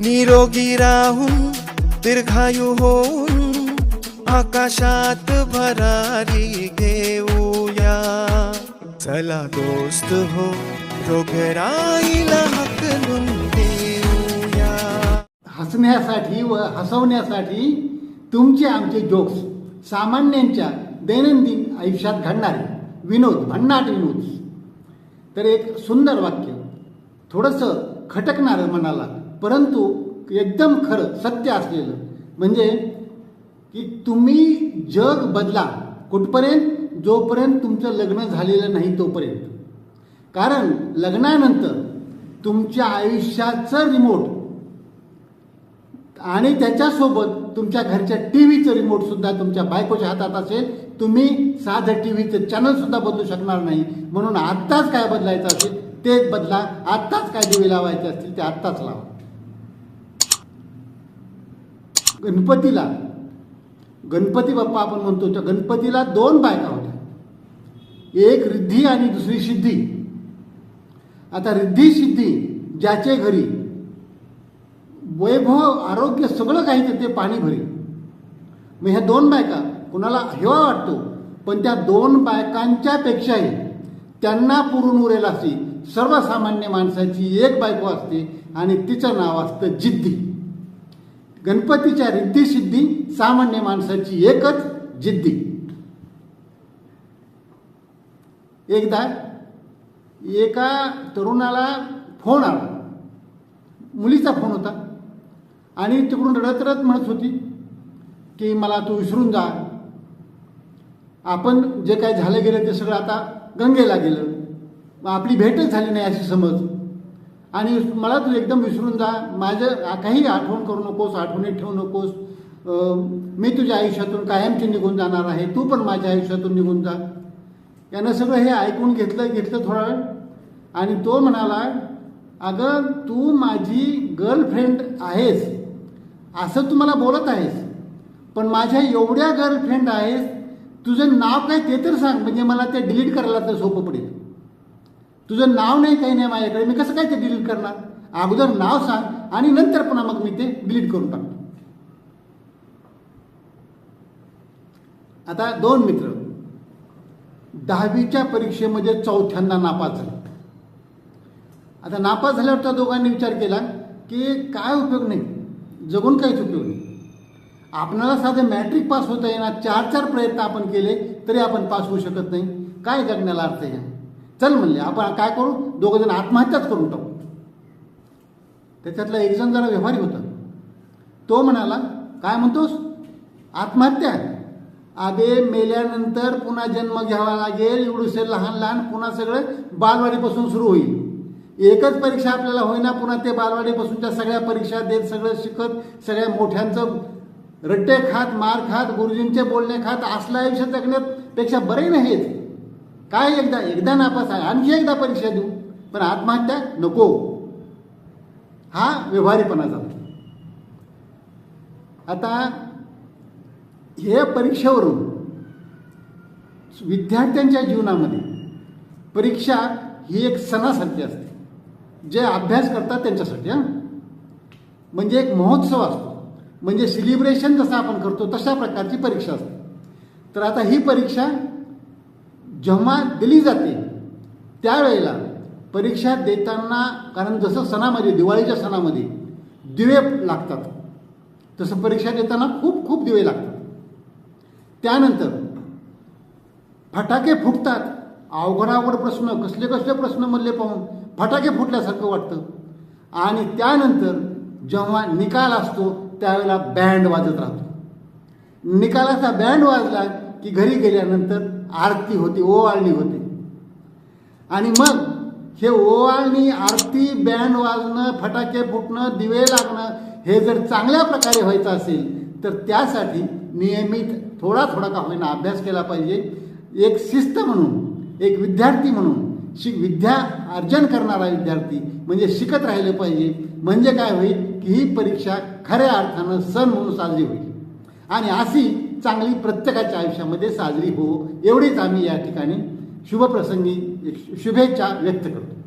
निरोगी राहून दीर्घायू होऊन आकाशात भरारी घेऊया. चला दोस्त हो रोगराईला हकलून देऊया. हसण्यासाठी व हसवण्यासाठी तुमचे आमचे जोक्स सामान्यांच्या दैनंदिन आयुष्यात घडणारे विनोद भन्नाट विनोद तर एक सुंदर वाक्य थोडंसं खटकणारं मनाला परंतु एकदम खरं सत्य असलेलं. म्हणजे की तुम्ही जग बदला कुठपर्यंत? जोपर्यंत तुमचं लग्न झालेलं नाही तोपर्यंत. कारण लग्नानंतर तुमच्या आयुष्याचं रिमोट आणि त्याच्यासोबत तुमच्या घरच्या टी व्हीचं रिमोट सुद्धा तुमच्या बायकोच्या हातात असेल तुम्ही साधं टी व्हीचं चॅनल सुद्धा बदलू शकणार नाही. म्हणून आत्ताच काय बदलायचं असेल तेच बदला. आत्ताच काय दिवे लावायचे असतील ते आत्ताच लावा. गणपतीला गणपती बाप्पा आपण म्हणतो त्या गणपतीला दोन बायका होत्या. एक रिद्धी आणि दुसरी सिद्धी. आता रिद्धी सिद्धी ज्याचे घरी वैभव आरोग्य सगळं काही तर ते पाणी भरी मग ह्या दोन बायका कुणाला हेवा वाटतो पण त्या दोन बायकांच्या पेक्षाही त्यांना पुरून उरेल अशी सर्वसामान्य माणसाची एक बायको असते आणि तिचं नाव असतं जिद्दी. गणपतीच्या रिद्धीसिद्धी सामान्य माणसाची एकच जिद्दी. एकदा एका तरुणाला फोन आला. मुलीचा फोन होता. आणि तिकडून रडत रडत म्हणत होती की मला तू विसरून जा. आपण जे काय झालं गेलं ते सगळं आता गंगेला गेलं. मग आपली भेटच झाली नाही अशी समज. आणि मला तू एकदम विसरून जा. माझं काही आठवण करू नकोस आठवणीत ठेवू नकोस. मी तुझ्या आयुष्यातून कायमची निघून जाणार आहे. तू पण माझ्या आयुष्यातून निघून जा. यानं सगळं हे ऐकून घेतलं घेतलं थोडा वेळ. आणि तो म्हणाला अगं तू माझी गर्लफ्रेंड आहेस. असं तू मला बोलत आहेस. पण माझ्या एवढ्या गर्लफ्रेंड आहेस. तुझं नाव काय ते तर सांग. म्हणजे मला ते डिलीट करायला तर सोपं पडेल. तुझं नाव नाही काही नाही माझ्याकडे. मी कसं काय ते डिलीट करणार? अगोदर नाव सांग आणि नंतर पुन्हा मग मी ते डिलीट करून टाकतो. आता दोन मित्र. दहावीच्या परीक्षेमध्ये चौथ्यांदा नापास झाले. आता नापास झाल्यावर त्या दोघांनी विचार केला की काय उपयोग नाही? जगून काहीच उपयोग नाही. आपणाला साधं मॅट्रिक पास होता येणार. चार चार प्रयत्न आपण केले तरी आपण पास होऊ शकत नाही. काय जगण्याला अर्थ आहे? चल म्हणले आपण काय करू? दोघं जण आत्महत्याच करून टाकू. त्याच्यातला एकजण जरा व्यवहारी होता. तो म्हणाला काय म्हणतोस? आत्महत्या आबे मेल्यानंतर पुन्हा जन्म घ्यावा लागेल. एवढूसे लहान लहान पुन्हा सगळं बालवाडीपासून सुरू होईल. एकच परीक्षा आपल्याला होईना पुन्हा ते बालवाडीपासूनच्या सगळ्या परीक्षा देत सगळं शिकत सगळ्या मोठ्यांचं रट्टे खात मार खात गुरुजींचे बोलणे खात असलं आयुष्य जगण्यापेक्षा बरे नाहीत काय एकदा एकदा नापास आहे आणखी एकदा परीक्षा देऊ. पण आत्महत्या नको. हा व्यवहारीपणा झाला. आता हे परीक्षेवरून विद्यार्थ्यांच्या जीवनामध्ये परीक्षा ही एक सणासारखी असते. जे अभ्यास करतात त्यांच्यासाठी हां. म्हणजे एक महोत्सव असतो. म्हणजे सेलिब्रेशन जसं आपण करतो तशा प्रकारची परीक्षा असते. तर आता ही परीक्षा जेव्हा दिली जाते त्यावेळेला परीक्षा देताना कारण जसं सणामध्ये दिवाळीच्या सणामध्ये दिवे लागतात तसं परीक्षा देताना खूप खूप दिवे लागतात. त्यानंतर फटाके फुटतात. अवघड अवघड प्रश्न कसले कसले प्रश्न म्हणले पाहून फटाके फुटल्यासारखं वाटतं. आणि त्यानंतर जेव्हा निकाल असतो त्यावेळेला बँड वाजत राहतो. निकालाचा बँड वाजला की घरी गेल्यानंतर आरती होते ओवाळणी होते. आणि मग हे ओवाळणी आरती बँड वाजणं फटाके फुटणं दिवे लागणं हे जर चांगल्या प्रकारे व्हायचं असेल तर त्यासाठी नियमित थोडा थोडा का होईना अभ्यास केला पाहिजे. एक शिस्त म्हणून एक विद्यार्थी म्हणून शिक विद्या अर्जन करणारा विद्यार्थी म्हणजे शिकत राहिलं पाहिजे. म्हणजे काय होईल? की ही परीक्षा खऱ्या अर्थानं सण म्हणून साजरी होईल. आणि अशी चांगली प्रत्येकाच्या आयुष्यामध्ये साजरी हो एवढीच आम्ही या ठिकाणी शुभप्रसंगी शुभेच्छा व्यक्त करतो.